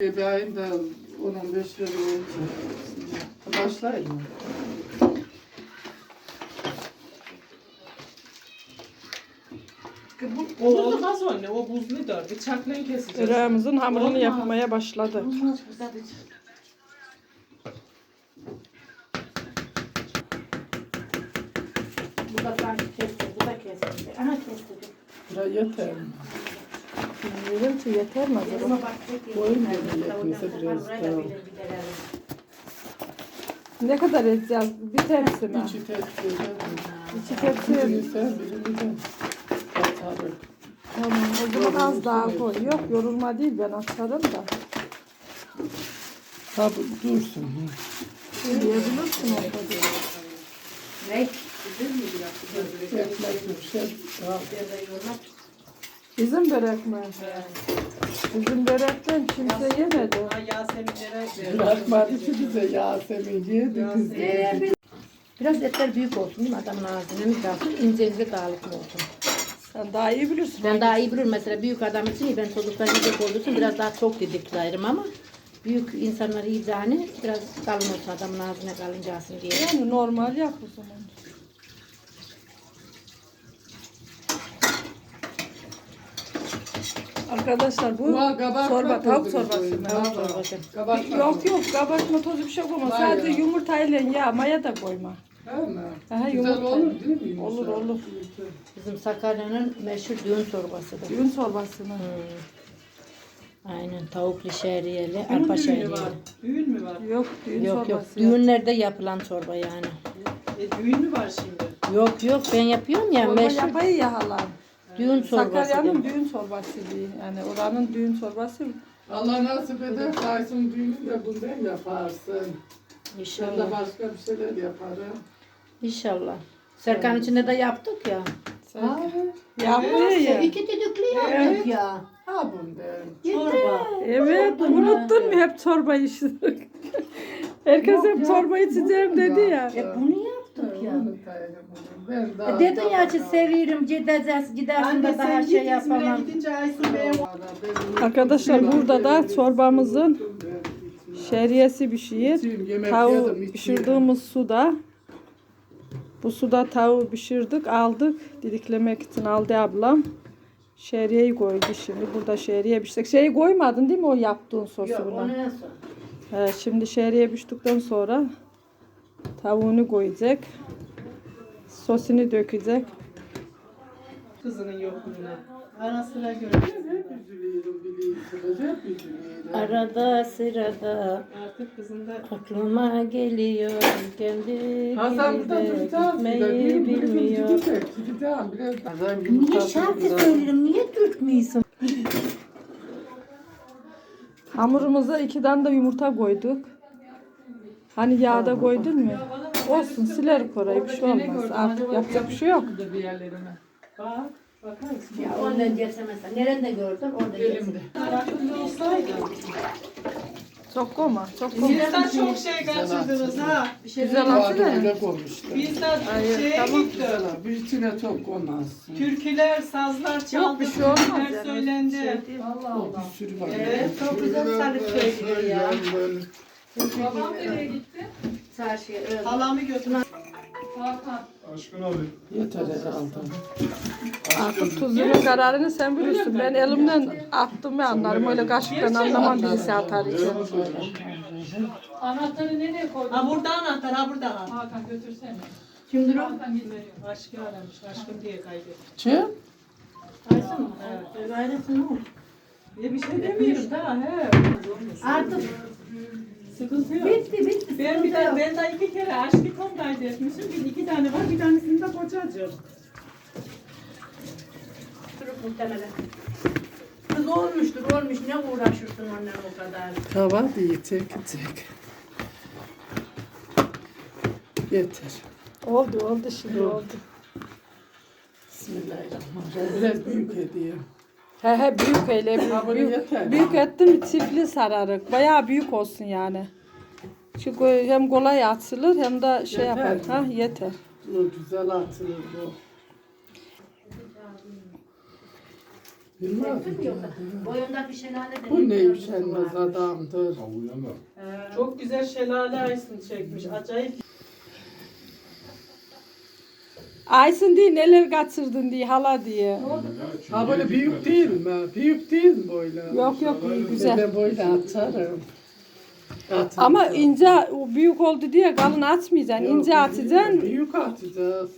Bir ayında 10-15 lira. Başlayın mı? Bu olmaz anne. O buzlu da. Bıçakla keseceğiz. Böreğimizin hamurunu Olmaz. yapmaya başladık. Bu da sanki kesti, bu da kesti. Aha kesti. Bura yeter mi? Bilmiyorum ki yeter mi acaba? Yakınsa orada biraz daha. Ne kadar edeceğiz? Bir tepsi mi? İçi tepsi. Birini sen birini de. Atarım. Tamam, o zaman az daha koy. Yok yorulma değil ben atarım da. Ha bu dursun. Yiyebilirsin orada diye. Ne? Ekmek bir şey. Ha, Bizim börek mi? Bizim börekten kimse yemedi. Ha, Yaseminlere. Bırakmadı ki bize Yasemin yedi biz. Ee, Biraz etler büyük olsun değil mi? Adamın ağzına mı kalsın? İnce ince dağılıklı olsun. Sen daha iyi bilirsin. Ben daha iyi bilirim mesela büyük adam için ben çocuklar yiyecek olduğu için biraz daha çok didiklerim ama büyük insanlar yiyeceğini biraz kalın olsun adamın ağzına kalıncasın diye. Yani normal yap o zaman. Arkadaşlar bu kabak çorba, tavuk çorbası mı? Tavuk çorbası. Kabak Yok yok kabartma tozu bir şey koyma. Maya. Sadece yumurtayla yağ, maya da koyma. Değil mi? Aha, Güzel yumurta. olur değil mi? Olur, olur. Bizim Sakarya'nın meşhur düğün çorbasıdır. Düğün çorbasını. Hmm. Aynen tavuklu şehriyeli, Bunun arpa düğünü şehriyeli. var. Düğün mü var? Yok düğün Yok yok çorbası. yok. düğünlerde yapılan çorba yani. E, düğün mü var şimdi? Yok yok ben yapıyorum ya Çorba meşhur yapayı ya halam. Düğün çorbası. Sakarya'nın düğün çorbası diye. Yani oranın düğün çorbası. Allah nasip eder Kaysın düğünü de bundan yaparsın. Ben de İnşallah. başka bir şeyler yaparım. İnşallah. Serkan içinde de yaptık ya. Ha, Yapmıyor ya. İki düdüklü yaptık ya. ha bundan. Çorba. Evet unuttun mu hep çorba içtik. Herkes hep çorba içeceğim dedi ya. E bunu yaptık ya. Ben E daha, dedin ya ki seviyorum gideceğiz gidersin de daha şey yapamam. gidince Aysun Bey'e Arkadaşlar burada da çorbamızın şehriyesi pişiyor. Tavuğu pişirdiğimiz suda bu suda tavuğu pişirdik aldık didiklemek için aldı ablam. Şehriyeyi koydu şimdi. Burada şehriye pişecek. Şeyi koymadın değil mi o yaptığın sosu Yok buna? onu en son. He, şimdi şehriye piştikten sonra tavuğunu koyacak. Sosunu dökecek. kızının yokluğuna. Ara sıra görüyoruz. Arada sırada Artık kızın da aklıma geliyor kendi Hasan burada gibi de duracağız. gitmeyi bilmiyor. Niye söylerim niye dürtmüyorsun? Hamurumuza iki tane de yumurta koyduk. Hani yağda koydun mu? Olsun siler orayı bir şey olmaz. Artık yapacak bir şey yok. bir yerlerine. Bak. Bakar mısın? Ya ondan gelse mesela. Nerede gördün orada olsaydı. Çok koyma. Çok koyma. Bizden çok şey kaçırdınız ha. Güzel atı da. Bizden Hayır, şeye tamam. gitti. Bir içine çok konmazsın. Türküler, sazlar çaldı. bir şey olmaz yani. söylendi. Bir sürü var. Evet çok güzel sarıp söylüyor ya. Babam nereye gitti? Çarşıya öyle. Halamı götür. Yeter herhalde. Artık tuzunun kararını sen bilirsin. Ben elimden attım ve anlarım. Öyle kaşıktan anlamam birisi atar için. Anahtarı nereye koydun? Ha burada anahtar, ha burada. Hakan götürsene. Kimdir o? Aşkı aramış, aşkım diye kaydet. Kim? Aysun mu? Evet. Mu? Ya bir şey demiyorum da he. Artık Sıkıntı yok. bitti bitti. Ben bir de, ben de iki kere aşkı kaydetmişim. Bir iki tane var, bir tanesini de kocacığım. Muhtemelen. Kız olmuştur olmuş ne uğraşırsın onunla o kadar. Tava değil çekecek. Yeter. Oldu oldu şimdi oldu. Bismillahirrahmanirrahim. Biraz büyük hediye. He he büyük öyle büyük, büyük, büyük ettim çiftli sararık. Bayağı büyük olsun yani. Çünkü hem kolay açılır hem de şey Yeter yapar. mi? Ha yeter. Bu güzel atılır bu. Bilmez? Boyundaki şelale de Bu ne üşenmez adamdır. Çok güzel şelale ayısını çekmiş. Acayip. Aysun diye neler kaçırdın diye hala diye. Ha böyle büyük değil mi? Büyük değil mi böyle? Yok yok iyi güzel. Ben böyle atarım. Atarım. Ama ince büyük oldu diye kalın atmayacaksın. Yok, ince atacaksın. Büyük atacağız.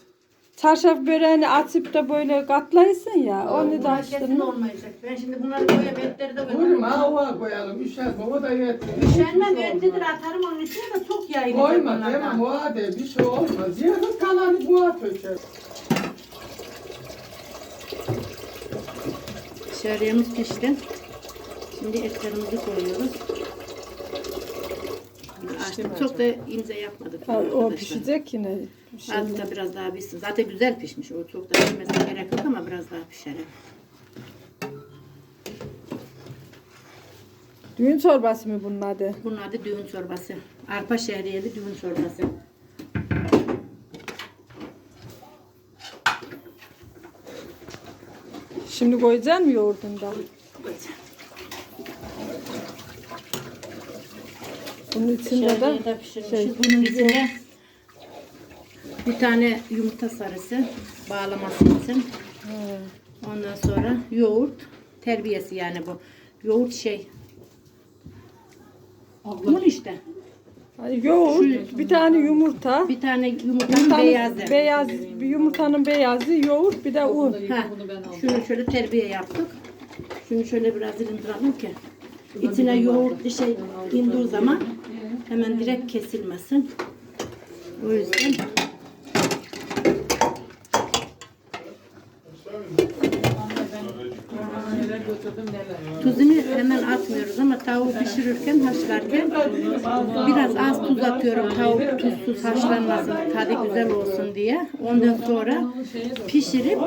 Çarşaf böreğini atıp da böyle katlaysın ya. Onu da Bunlar kesin açtın. olmayacak. Ben şimdi bunları koyup etleri de koyarım. hava koyalım. Üşenme o da yeter. Üşenmem etlidir atarım onun içine de çok yayılacak Koyma bunlardan. o hadi bir şey olmaz. Yarın kalanı buğa töker. Şehriyemiz pişti. Şimdi etlerimizi koyuyoruz. Açtık. Çok da ince yapmadık. Ha, o arkadaşlar. pişecek yine. Şey. Azıcık da biraz daha pişsin. Zaten güzel pişmiş. O çok da pişmesine gerek yok ama biraz daha pişer. Düğün çorbası mı bunun adı? Bunun adı düğün çorbası. Arpa şehriyeli düğün çorbası. Şimdi koyacaksın mı yoğurdunda? Bunun içinde de de pişirmişiz. şey, Bunun içinde bir tane yumurta sarısı bağlaması için. Ondan sonra yoğurt terbiyesi yani bu. Yoğurt şey. Bunun işte. Yoğurt, bir tane yumurta, Bir tane yumurtanın tane beyazı. beyaz, bir yumurtanın beyazı, yoğurt, bir de un. Ha, şunu şöyle terbiye yaptık. Şunu şöyle biraz indiralım ki içine yoğurt bir şey indiği zaman hemen direkt kesilmesin. O yüzden tuzunu hemen atmıyoruz ama tavuğu pişirirken haşlarken biraz az tuz atıyorum tavuk tuzsuz haşlanmasın tadı güzel olsun diye. Ondan sonra pişirip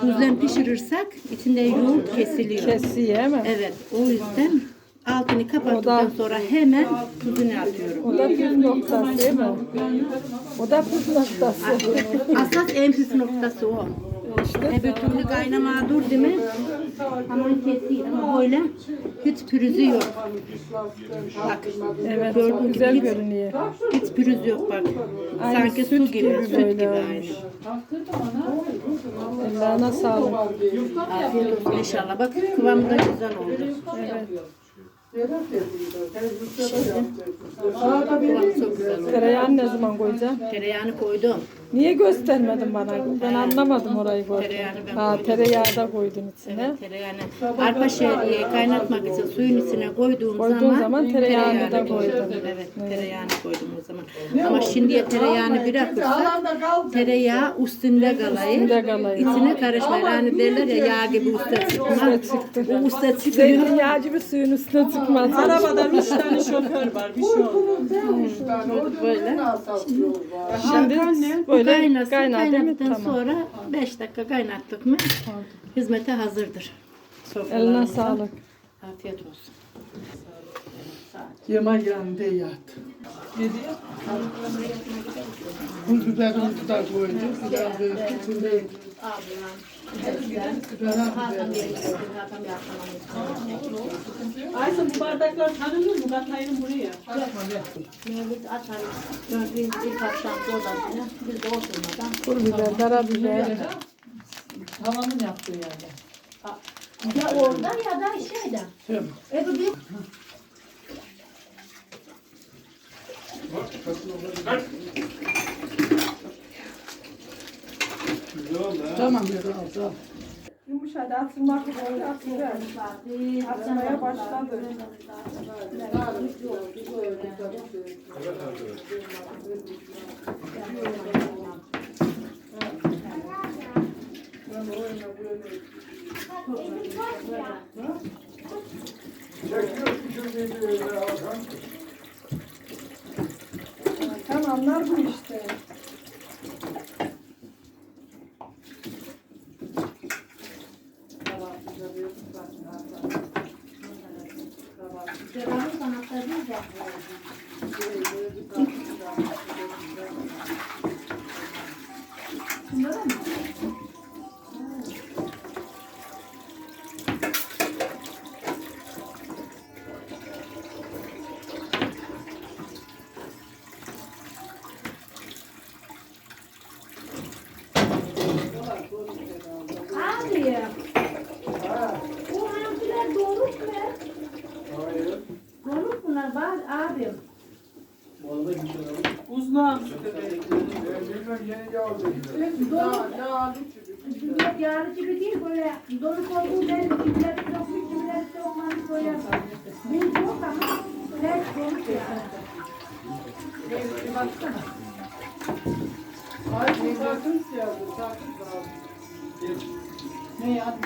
tuzla pişirirsek içinde yoğurt kesiliyor. Kesiye mi? Evet o yüzden altını kapattıktan sonra hemen tuzunu atıyorum. O da püf noktası değil mi? O da püf noktası. Asas en püf noktası o. Öbür türlü kaynamaya dur değil mi? Hamurun kesiyor ama böyle hiç pürüzü yok. Bak Evet, Gördüğün çok gibi güzel hiç- görünüyor. hiç pürüz yok bak. Aynı Sanki süt su gibi, gibi süt böyle gibi olmuş. aynı. Ellerine sağlık. Afiyet olsun inşallah. Bak kıvamı da güzel oldu. Kıvamı çok güzel oldu. Tereyağını ne zaman koyacaksın? Tereyağını koydum. Niye göstermedin bana? Ben anlamadım orayı koydum. Tereyağını ben Ha, koydum. tereyağı da koydun içine. Evet, tereyağını arpa şehriye kaynatmak için suyun içine koyduğum Koyduğun zaman, zaman tereyağını da koydun. Evet, tereyağını koydum o zaman. Ama şimdiye tereyağını bırakırsak tereyağı üstünde kalayı. Üstünde kalayı. İçine karışmayır. Hani derler ya yağ gibi usta çıkma. çıktı. O usta çıkıyor. Zeytinyağı gibi suyun üstüne çıkmaz. Arabada üç tane şoför var. Bir şey olmaz. Böyle. Şimdi Bu böyle kaynasın. kaynar? Kaynadıktan Tamam. sonra 5 dakika kaynattık mı hizmete hazırdır. Eline sağlık. Afiyet olsun. Yemek yanında yat. Pul biberimizi de koyduk. Biraz böyle içinde Ayşe bu bardaklar tanınır mı? Katlayın buraya. Mevlüt atarız. Gördüğünüz ilk akşam odasına biz de oturmadan. Pul biber, karabiber. Havanın yaptığı yerde. Ya orada ya da şeyde. Tamam. Öbür bir Tamam biraz daha. Yumuşadı atılmak üzere atılıyor. Atmaya başladı. Tamamlar bu işte. Cerrahı sanatlarını da Adem. Uzman. Yarı gibi değil böyle dolu olduğu belli gibiler sokmuş gibiler sokmamış böyle. Bir çok ama her dolu yani. Ay bir sakın siyahı, sakın siyahı. Ne ya?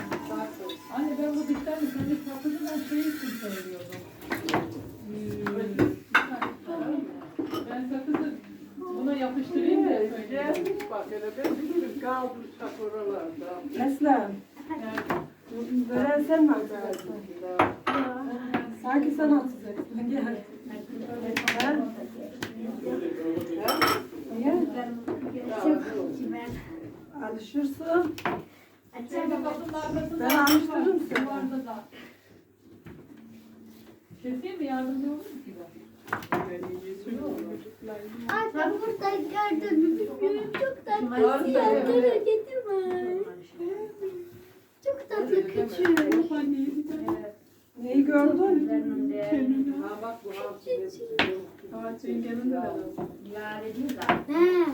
Anne ben bu dikten senin kapısından şey için söylüyordum. Ben sakızı buna yapıştırayım da söyleyeyim. Bak hele ben bütün kaldırsak oralarda. Eslem. Böreği sen mi alacaksın? Sanki sen atacaksın. Gel. Alışırsın. Sen de kapının arkasında. Ben alıştırırım seni. Duvarda da. Keseyim mi yardımcı olur mu ki ben? Ay ben burada gördüm. Çok tatlı siyahları getirmiş. Çok tatlı küçük. Neyi gördün? Ha bak bu hamsi. Hava çengenin de lazım. He.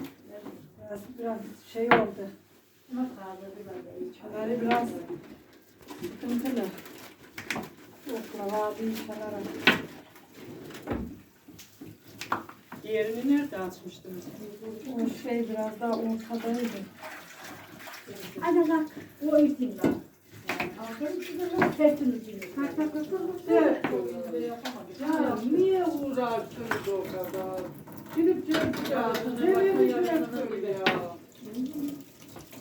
Biraz, biraz şey oldu. Böyle biraz sıkıntılı. Oklava bir kenara. Diğerini nerede açmıştınız? O şey biraz daha ortadaydı. Hadi bak. O isimden. Aferin size lan. Sesimiz gibi. Kalk kalk kalk. kalk. Ya niye uğraştınız o kadar? Gidip gelip ya. Nereye düşüyorsun ya?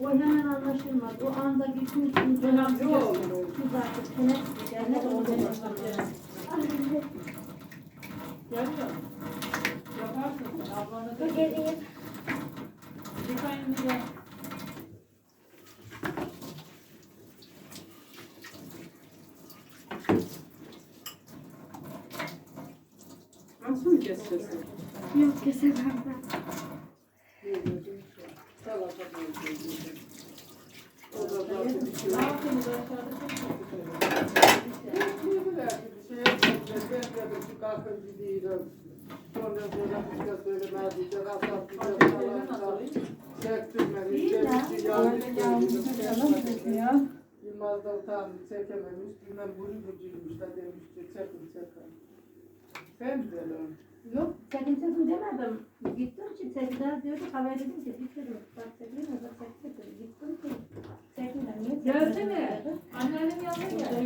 O hemen anlaşılmaz. O anda gitmiş. Dönem Yok. Şu zaten senet cennet oldu. Geliyor. Yaparsın. Ablana da Geleyim. Yıkayın diye. Nasıl mı keseceğiz? Yok kesemem ben. Salata koyacağım. O da zaten bir şey. Ne yaptınız aşağıda çok Dediler ki bir şey yapmayacağız. Ben dedim şu kalkın gidiyorum. Sonra sonra bir şey söylemez. Bir de kasap bir de falan. Çektirmemiş. Çekti yanlış Ya. Yılmaz da tam çekememiş. Bilmem bunu bucuymuş da demiş ki çekin çekin. Sen de. Yok senin sesin demedim. Gittim ki Sevda diyordu. Haber dedim ki bir sürü. Bak Sevda ne bak Sevda Gittim ki. Sevda niye? Gelsene. Anneannemin yanına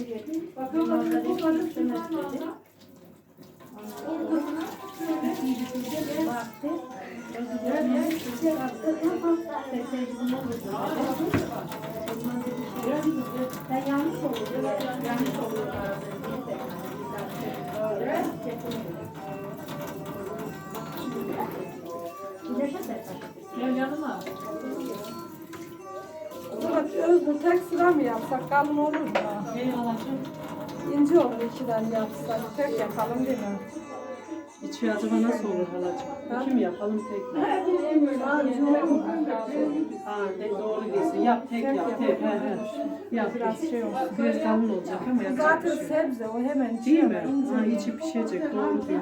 Murat Özgür tek sıra mı yapsak kalın olur mu? Alacağım. İnce olur ikiden yapsak. Tek yapalım değil mi? İçi acaba nasıl olur halacığım? İki mi yapalım tek mi? Ha, tek doğru diyorsun. Yap tek yap tek. He he. Yap. Biraz şey olsun. Biraz kalın olacak ama yapacak Zaten bir şey. yok. sebze o hemen Değil mi? Ha, içi pişecek. Doğru diyor.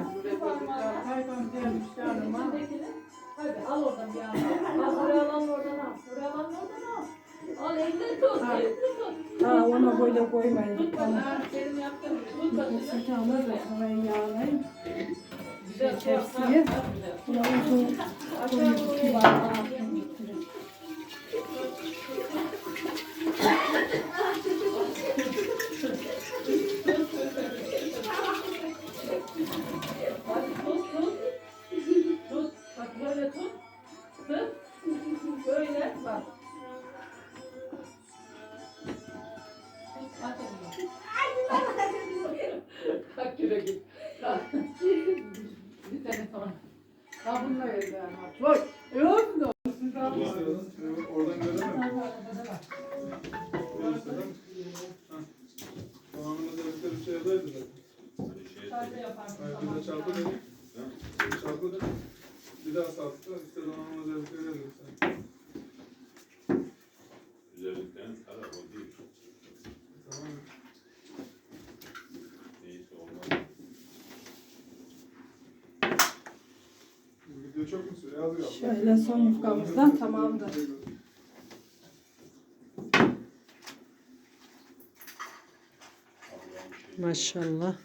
Hadi al oradan bir. Al buraya alan oradan al. Buraya alan oradan al. Ha ona böyle koymayın. Tamam. Bakayım. Sıcağını da hemen yağlayın. Tepsiye. Buna bardağı getirin. Şöyle son yufkamızdan tamamdır. Maşallah.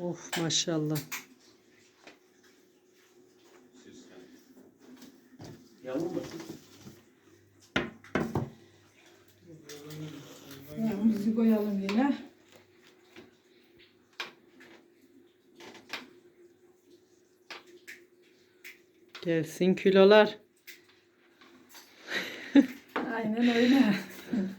Of maşallah. Gelsin kilolar. Aynen öyle.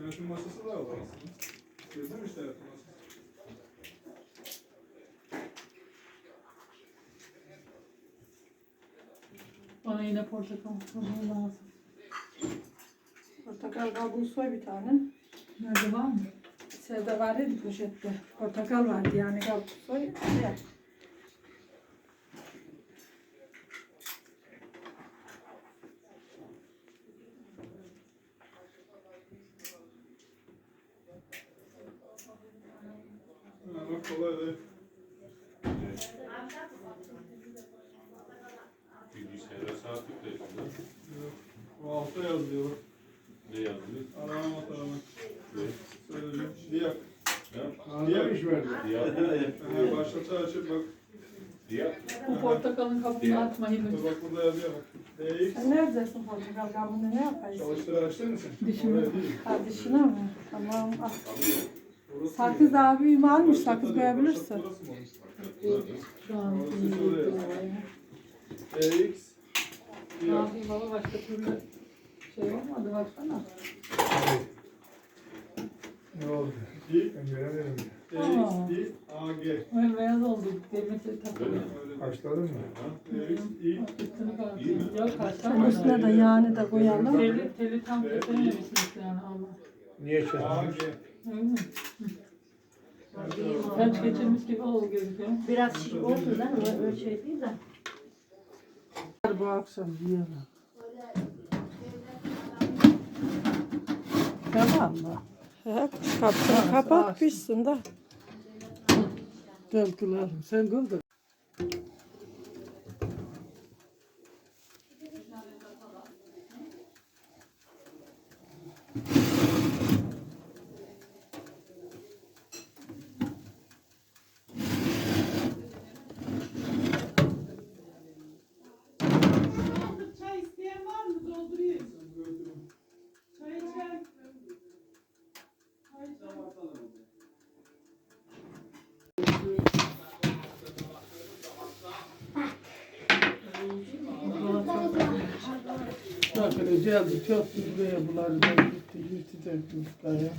Yönetim masası da var aslında. Gezdin mi işte yönetim masası? Bana yine portakal kabuğu lazım. Portakal kabuğu soy bir tane. Nerede var mı? Sevde var ya poşette. Portakal vardı yani kabuğu soy. Bak kolay değil. Ha, başlata açıp bak. Diyak. Bu portakalın kabuğunu atmayın. Bak burada yazıyor bak. DX. Sen neredesin portakal kabuğunu ne yaparsın? Çalıştır açtın mı sen? Dişimi. Değil. Kardeşine mi? Tamam. al. Orası Sakız almış? Başlata Sakız koyabilirsin. Şu an. DX. Ne yapayım baba başka türlü şey olmadı baksana. Ne oldu? Ben. Aa. DX. AG. Öyle beyaz oldu. Demeti takılıyor. Başladın mı? DX. İ. Üstünü kapatayım. Yok Sen kaçamadım. üstüne de yağını da koyalım. Teli, teli tam kesememişsiniz yani Allah. Niye AG. Öyle mi? Kaç geçirmiş gibi oldu gözüküyor. Biraz şiş olsun da öyle şey değil de. Bu akşam yiyelim. Tamam mı? He, kapını kapat pişsin de. Kılarım. Sen da. Geldi. Çok buları da gitti. Gitti de yufkaya.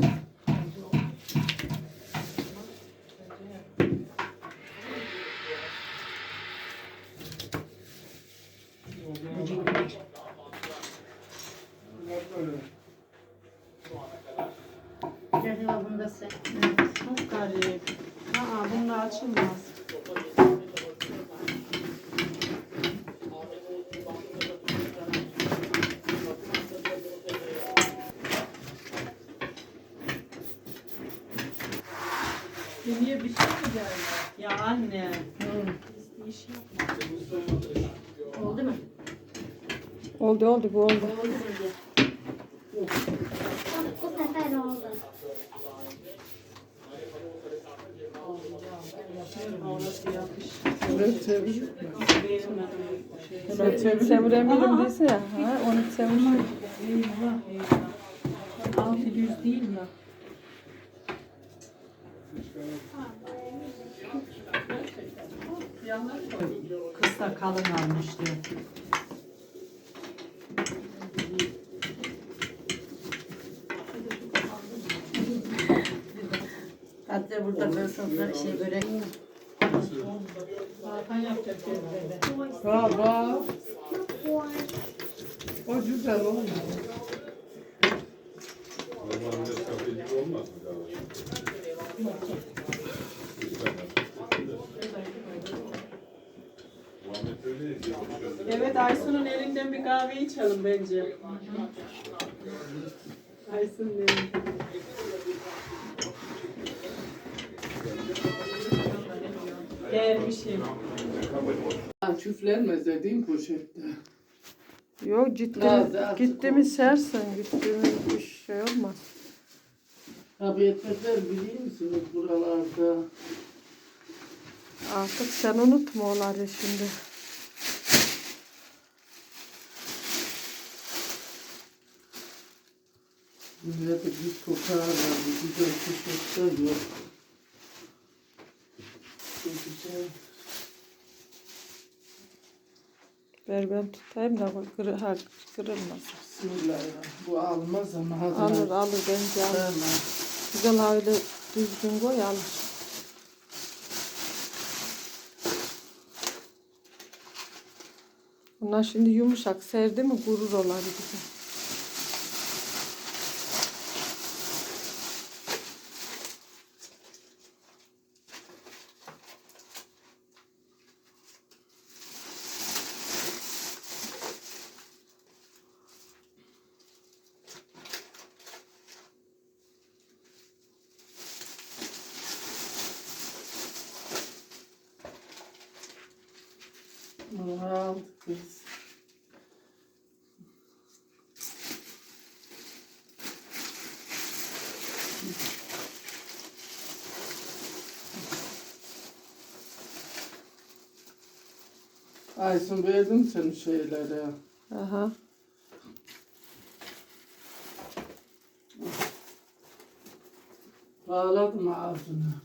Acaba bunda sen. Çok garip. Aa, bununla açılmaz. Yemeğe bir şey mi geldi? Ya anne. Oldu mu? Oldu oldu bu oldu. Bu sefer oldu. Çevir. Çevir. Çevirebilirim değilse ya. Ha, onu. Eyvah eyvah. 600 değil mi? Kısa kalın almıştı. Hatta burada sofra şey börek. Hakan yapacak bak. O güzel olmuş. Normalde kafe gibi olmaz mı. Evet Aysun'un elinden bir kahve içelim bence. Aysun'un elinden. Gelmişim. Ha, Küflenmez dediğim poşette. Yok artık gitti mi sersin gitti mi bir şey olmaz. Abi etmekler biliyor musunuz buralarda? Artık sen unutma onları şimdi. Buraya da bir kokar var. Bir güzel poşetler yok. Ver ben tutayım da bak kır, ha, kırılmaz. Bismillahirrahmanirrahim. Bu almaz ama hadi. Alır alır bence alır. Tamam. Güzel öyle düzgün koy alır. Bunlar şimdi yumuşak serdi mi gurur olar gibi. Bunu aldık biz. Aysun verdim senin şeyleri. Aha. Bağladım ağzını.